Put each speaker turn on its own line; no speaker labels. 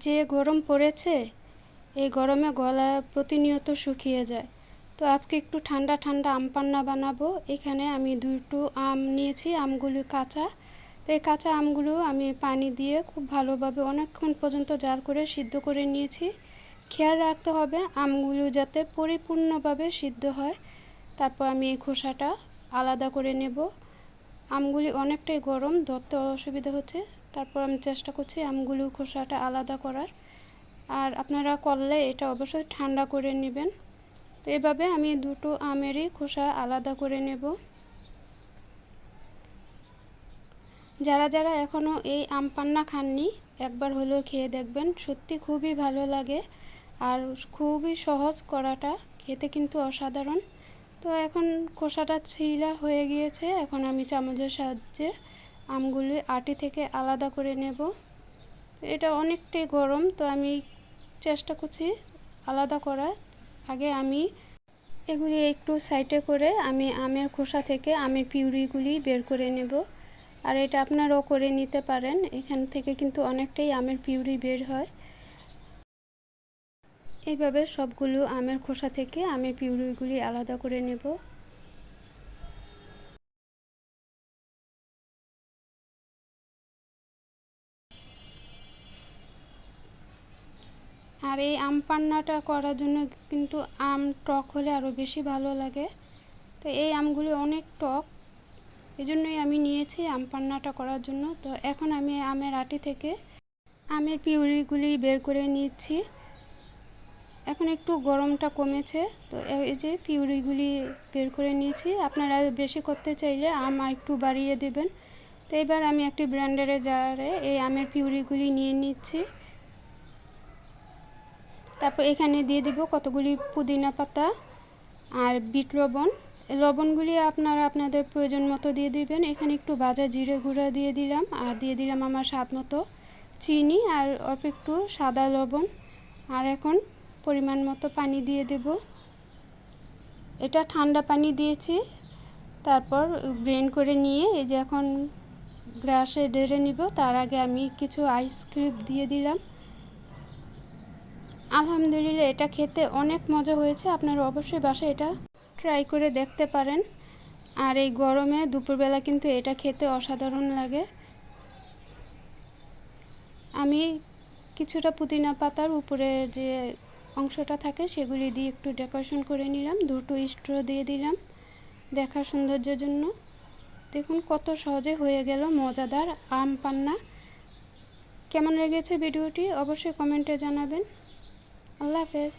যে গরম পড়েছে, এই গরমে গলা প্রতিনিয়ত শুকিয়ে যায়। তো আজকে একটু ঠান্ডা ঠান্ডা আম পান্না বানাবো। এখানে আমি দুটো আম নিয়েছি, আমগুলি কাঁচা। তো এই কাঁচা আমগুলো আমি পানি দিয়ে খুব ভালোভাবে অনেকক্ষণ পর্যন্ত জাল করে সিদ্ধ করে নিয়েছি। খেয়াল রাখতে হবে, আমগুলো যাতে পরিপূর্ণভাবে সিদ্ধ হয়। তারপর আমি এই খোসাটা আলাদা করে নেব। আমগুলি অনেকটাই গরম, ধরতে অসুবিধা হচ্ছে। তারপর আমি চেষ্টা করছি আমগুলো খোসাটা আলাদা করার। আর আপনারা করলে এটা অবশ্যই ঠান্ডা করে নেবেন। তো এভাবে আমি দুটো আমেরই খোসা আলাদা করে নেব। যারা যারা এখনও এই আম পান্না খাননি, একবার হলেও খেয়ে দেখবেন, সত্যি খুবই ভালো লাগে। আর খুবই সহজ করাটা, খেতে কিন্তু অসাধারণ। তো এখন খোসাটা ছিলা হয়ে গিয়েছে, এখন আমি চামচের সাহায্যে আমগুলি আটি থেকে আলাদা করে নেব। এটা অনেকটাই গরম, তো আমি চেষ্টা করছি আলাদা করার। আগে আমি এগুলি একটু সাইডে করে আমি আমের খোসা থেকে আমের পিউরিগুলি বের করে নেব। আর এটা আপনারাও করে নিতে পারেন, এখান থেকে কিন্তু অনেকটাই আমের পিউরি বের হয়। এইভাবে সবগুলো আমের খোসা থেকে আমের পিউরিগুলি আলাদা করে নেব। আর এই আম পান্নাটা করার জন্য কিন্তু আম টক হলে আরও বেশি ভালো লাগে। তো এই আমগুলি অনেক টক এই জন্যই আমি নিয়েছি আম পান্নাটা করার জন্য। তো এখন আমি আমের আটি থেকে আমের পিউরিগুলি বের করে নিচ্ছি। এখন একটু গরমটা কমেছে, তো এই যে পিউরিগুলি বের করে নিয়েছি। আপনারা বেশি করতে চাইলে আম একটু বাড়িয়ে দেবেন। তো এবার আমি একটি ব্র্যান্ডারে জারে এই আমের পিউরিগুলি নিয়ে নিচ্ছি। তারপর এখানে দিয়ে দেব কতগুলি পুদিনা পাতা আর বিট লবণ। লবণগুলি আপনারা আপনাদের প্রয়োজন মতো দিয়ে দিবেন। এখানে একটু ভাজা জিরে গুঁড়া দিয়ে দিলাম আর দিয়ে দিলাম আমার স্বাদ মতো চিনি আর অল্প একটু সাদা লবণ। আর এখন পরিমাণ মতো পানি দিয়ে দেব। এটা ঠান্ডা পানি দিয়েছি। তারপর ব্রেন করে নিয়ে এই যে এখন গ্রাসে ঢেলে নিব। তার আগে আমি কিছু আইসক্রিম দিয়ে দিলাম। আলহামদুলিল্লাহ, এটা খেতে অনেক মজা হয়েছে। আপনারা অবশ্যই বাসায় এটা ট্রাই করে দেখতে পারেন। আর এই গরমে দুপুরবেলা কিন্তু এটা খেতে অসাধারণ লাগে। আমি কিছুটা পুদিনা পাতার উপরে যে অংশটা থাকে, সেগুলি দিয়ে একটু ডেকোরেশন করে নিলাম। দুটো স্ট্র দিয়ে দিলাম দেখার সৌন্দর্যের জন্য। দেখুন কত সহজে হয়ে গেল, মজাদার আম পান্না। কেমন লেগেছে ভিডিওটি অবশ্যই কমেন্টে জানাবেন। আল্লাহ হাফেজ